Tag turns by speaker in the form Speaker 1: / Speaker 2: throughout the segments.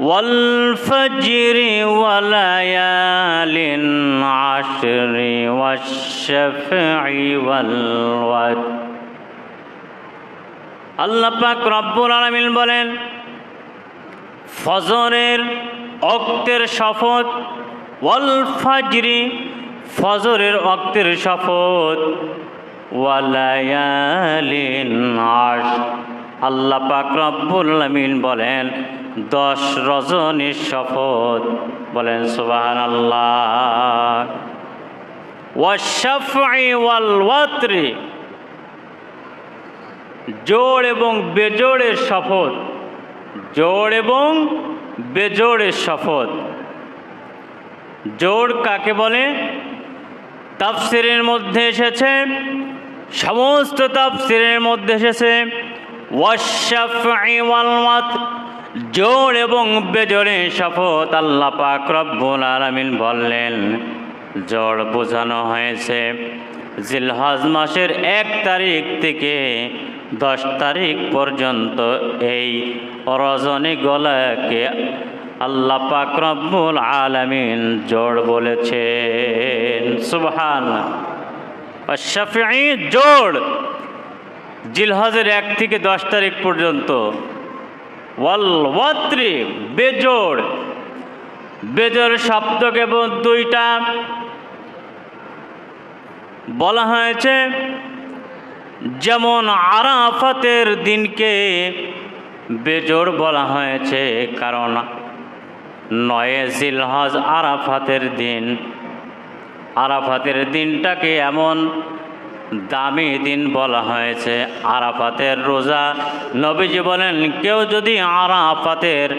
Speaker 1: والفجر وليال عشر والشفع والوتر আল্লাহ পাক রব্বুল আলামিন বলেন ফজরের অক্তের শপথ ওয়াল ফাজরি ফজরের অক্তের শপথ ওয়ালায়ালিন আশ আল্লাহ পাক রব্বুল আলামিন বলেন দশ রজনীর শপথ। বলেন সুবাহান আল্লাহ ওয়াশাফি জোড় এবং বেজোড়ের শপথ। জোড় এবং বেজোড়ের শপথ। জোড় কাকে বলে? তাফসিরের মধ্যে এসেছে। সমস্ত তাফসিরের মধ্যে এসেছে। ওয়াশাফি ওয়াল ওয়াত্র জোড় এবং বেজোড়ের শপথ আল্লাহ পাক রব্বুল আলামিন বললেন। জোর বোঝানো হয়েছে। জিলহজ মাসের এক তারিখ থেকে দশ তারিখ পর্যন্ত এই রজনী গলাকে আল্লাহ পাক রব্বুল আলামিন জোড় বলেছেন। সুবহান শাফি জোর। জিলহজের এক থেকে দশ তারিখ পর্যন্ত ওয়াত্রি, বেজোড়। বেজোড় শব্দ কেবল দুইটা বলা হয়েছে। যেমন আরাফাতের দিনকে বেজোড় বলা হয়েছে, কারণ নয়ে জিলহজ আরাফাতের দিন। আরাফাতের দিনটাকে এমন দামি দিন বলা হয়েছে। আরাফাতের রোজা। নবীজি বলেন, কেউ যদি আরাফাতের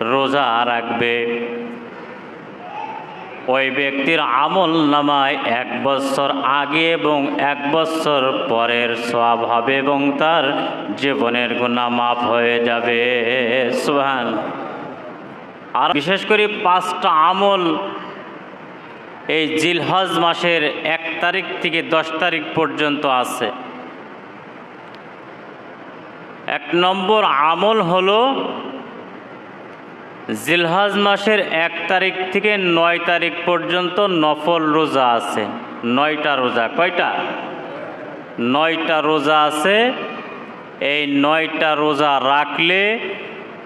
Speaker 1: রোজা রাখবে, ওই ব্যক্তির আমল নামায় এক বছর আগে এবং এক বছর পরের সব হবে এবং তার জীবনের গুণা মাফ হয়ে যাবে। সুহান আর বিশেষ করে পাঁচটা আমল এই জিলহজ মাসের এক তারিখ থেকে দশ তারিখ পর্যন্ত আছে। এক নম্বর আমল হলো জিলহজ মাসের এক তারিখ থেকে নয় তারিখ পর্যন্ত নফল রোজা আছে। নয়টা রোজা, কয়টা? নয়টা রোজা আছে। এই নয়টা রোজা রাখলে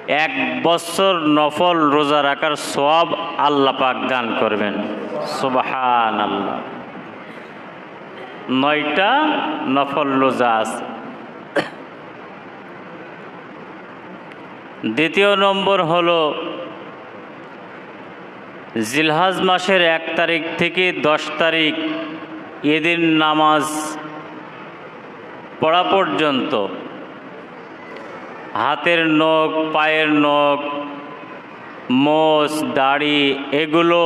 Speaker 1: এক বছর নফল রোজা রাখার সব আল্লাপাক দান করবেন। সুবাহান নয়টা নফল রোজা আছে। দ্বিতীয় নম্বর হল, জিলহাজ মাসের এক তারিখ থেকে দশ তারিখ ঈদের নামাজ পড়া পর্যন্ত। হাতের নখ, পায়ের নখ, মোষ, দাড়ি, এগুলো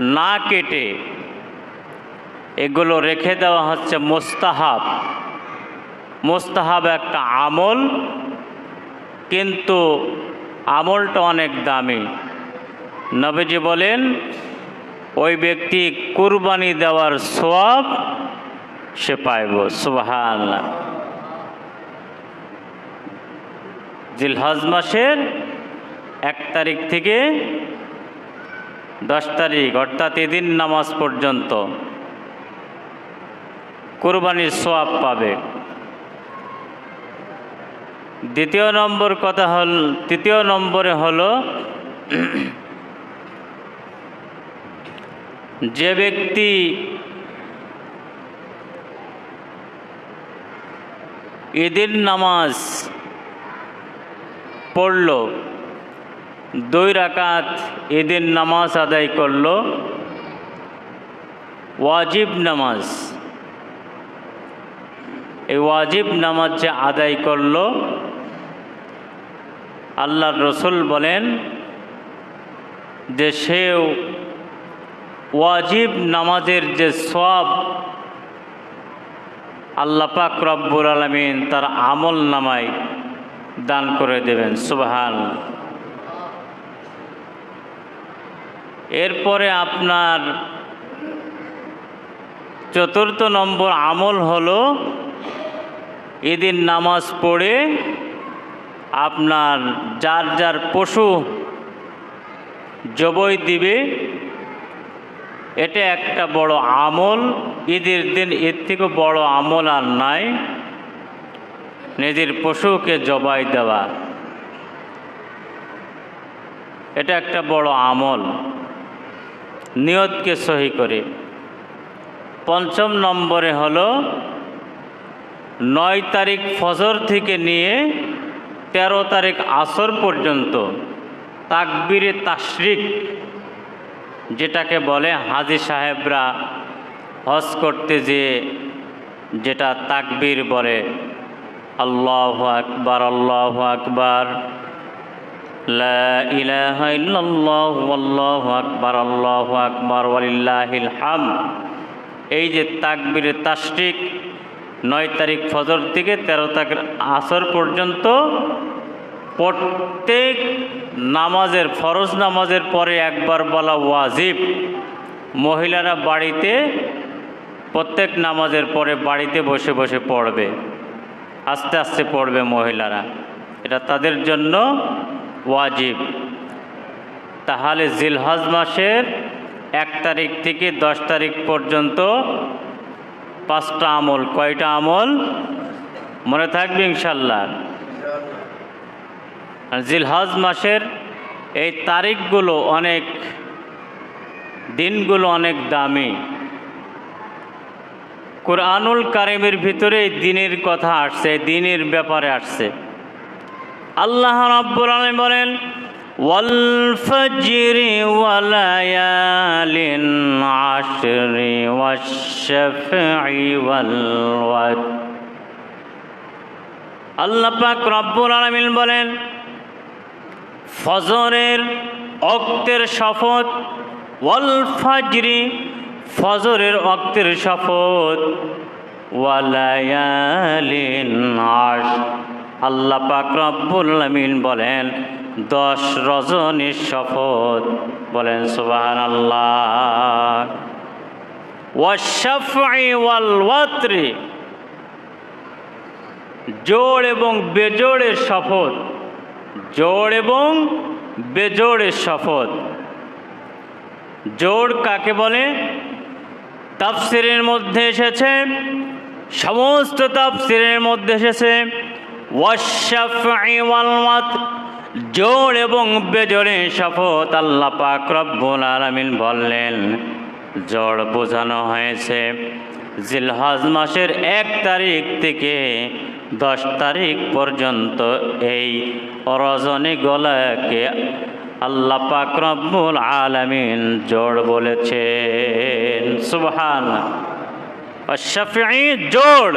Speaker 1: না কেটে এগুলো রেখে দেওয়া হচ্ছে মোস্তাহাব। মোস্তাহাব একটা আমল, কিন্তু আমলটা অনেক দামি। নবীজি বলেন, ওই ব্যক্তি কুরবানি দেওয়ার সব সে পাইব সুবাহান জিলহজ মাসের এক তারিখ থেকে দশ তারিখ, অর্থাৎ এদিন নামাজ পর্যন্ত কোরবানির সোয়াব পাবে। দ্বিতীয় নম্বর কথা হল, তৃতীয় নম্বরে হল, যে ব্যক্তি ঈদের নামাজ পড়ল দুই রাকাত ঈদের নামাজ আদায় করল। ওয়াজিব নামাজ। এই ওয়াজিব নামাজ যে আদায় করল, আল্লাহর রসুল বলেন যে সেও ওয়াজিব নামাজের যে সব আল্লাহ পাক রব্বুল আলমিন তার আমল নামায় দান করে দেবেন। সুবহান এরপরে আপনার চতুর্থ নম্বর আমল হলো ঈদের নামাজ পড়ে আপনার যার যার পশু জবই দিবে, এটা একটা বড় আমল। ঈদের দিন এর থেকে বড় আমল আর নাই। নিজের পশুকে জবাই দেওয়া। এটা একটা বড় আমল। নিয়তকে সহি করে। পঞ্চম নম্বরে হলো, নয় তারিখ ফজর থেকে নিয়ে তেরো তারিখ আসর পর্যন্ত তাকবিরে তাশরিক, যেটাকে বলে হাজি সাহেবরা হজ করতে যেয়ে যেটা তাকবীর বলে, আল্লাহ আকবার আল্লাহ আকবার। লা ইলাহা ইল্লাল্লাহ আল্লাহু আকবার আল্লাহু আকবার, ওয়ালিল্লাহিল হামদ এই যে তাকবীরে, তাশরিক, নয় তারিখ ফজর থেকে তেরো তারিখ আসর পর্যন্ত প্রত্যেক নামাজের, ফরজ নামাজের পরে একবার বলা ওয়াজিব। মহিলারা বাড়িতে, প্রত্যেক নামাজের পরে বাড়িতে বসে বসে পড়বে। আস্তে আস্তে পড়বে মহিলারা। এটা তাদের জন্য ওয়াজিব। তাহলে জিলহজ মাসের এক তারিখ থেকে দশ তারিখ পর্যন্ত পাঁচটা আমল, কয়টা আমল? মনে থাকবে ইনশাল্লাহ। জিলহজ মাসের এই তারিখগুলো অনেক, দিনগুলো অনেক দামি। কোরআনুল কারিমের ভিতরে দিনের কথা আসছে, দিনের ব্যাপারে আসছে। আল্লাহ রাব্বুল আলামিন বলেন, ওয়াল ফজরি ওয়ালায়ালিন আশরি ওয়াশ-শাফঈ ওয়াল আল্লাহ পাক রব্বুল আলামিন বলেন, ফজরের অক্তের শপথ, ওয়াল ফাজরি ফজরের অক্তের শপথ ওয়ালায়ালিন আশ আল্লাহ পাক রব্বুল আলামিন বলেন, দশ রজনীর শপথ। বলেন সুবাহান আল্লাহ জোড় এবং বেজোড়ের শপথ। জোড় এবং বেজোড়ের শপথ। জোড় কাকে বলে? তাফসিরের মধ্যে এসেছে, সমস্ত তাফসিরের মধ্যে এসেছে জোড় এবং বেজোড়ের শপথ আল্লাহ পাক রব্বুল আলামিন বললেন। জোড় বোঝানো হয়েছে, জিলহজ মাসের এক তারিখ থেকে দশ তারিখ পর্যন্ত এই রজনী গলাকে আল্লাহ পাক রব্বুল আলামিন জোড় বলেছেন। সুবহান শফি জোড়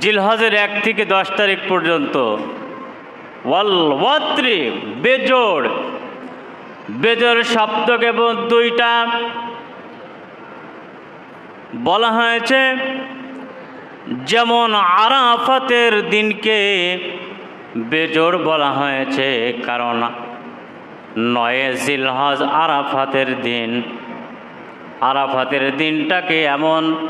Speaker 1: জিলহজের এক থেকে দশ তারিখ পর্যন্ত। ওয়াল বেজোড়। বেজোড় শব্দ কেবল দুইটা। বলা হয়েছে, যেমন আরাফাতের দিনকে বেজোড় বলা হয়েছে, কারণ নয়ে জিলহজ আরাফাতের দিন। আরাফাতের দিনটাকে এমন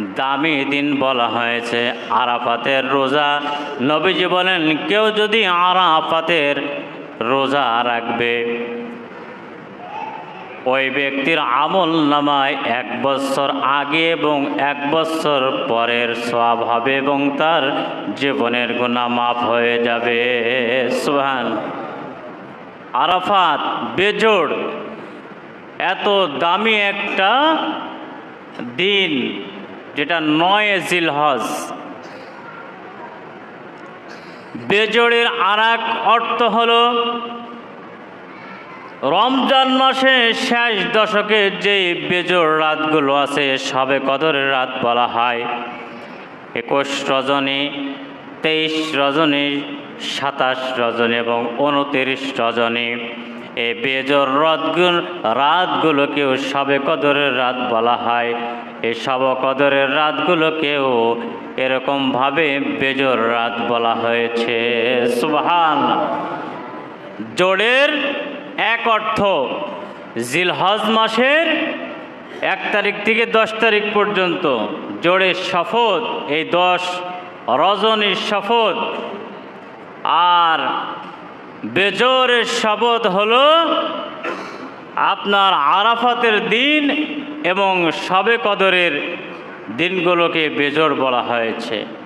Speaker 1: দামি দিন বলা হয়েছে। আরাফাতের রোজা। নবীজি বলেন, কেউ যদি আরাফাতের রোজা রাখবে, ওই ব্যক্তির আমল নামায় এক বছর আগে এবং এক বছর পরের সব হবে এবং তার জীবনের গুণা মাফ হয়ে যাবে। সোহান আরাফাত বেজোড়। এত দামি একটা দিন যেটা নয় জিলহজ বেজোড়ের আর অর্থ হলো, রমজান মাসে শেষ দশকে যে বেজোর রাতগুলো আছে, সবে কদরের রাত বলা হয়। একুশ রজনী, তেইশ রজনী, সাতাশ রজনী এবং উনতিরিশ রজনী। এই বেজোর রাতগুলো রাতগুলোকেও সবে কদরের রাত বলা হয়। এই সব কদরের রাতগুলোকেও এরকমভাবে বেজোর রাত বলা হয়েছে। সুবহান জোড়ের এক অর্থ, জিলহজ মাসের এক তারিখ থেকে দশ তারিখ পর্যন্ত জোড়ের শপথ, এই দশ রজনীর শপথ। আর বেজোরের শপথ হলো আপনার আরাফাতের দিন এবং সবে কদরের দিনগুলোকে বেজোর বলা হয়েছে।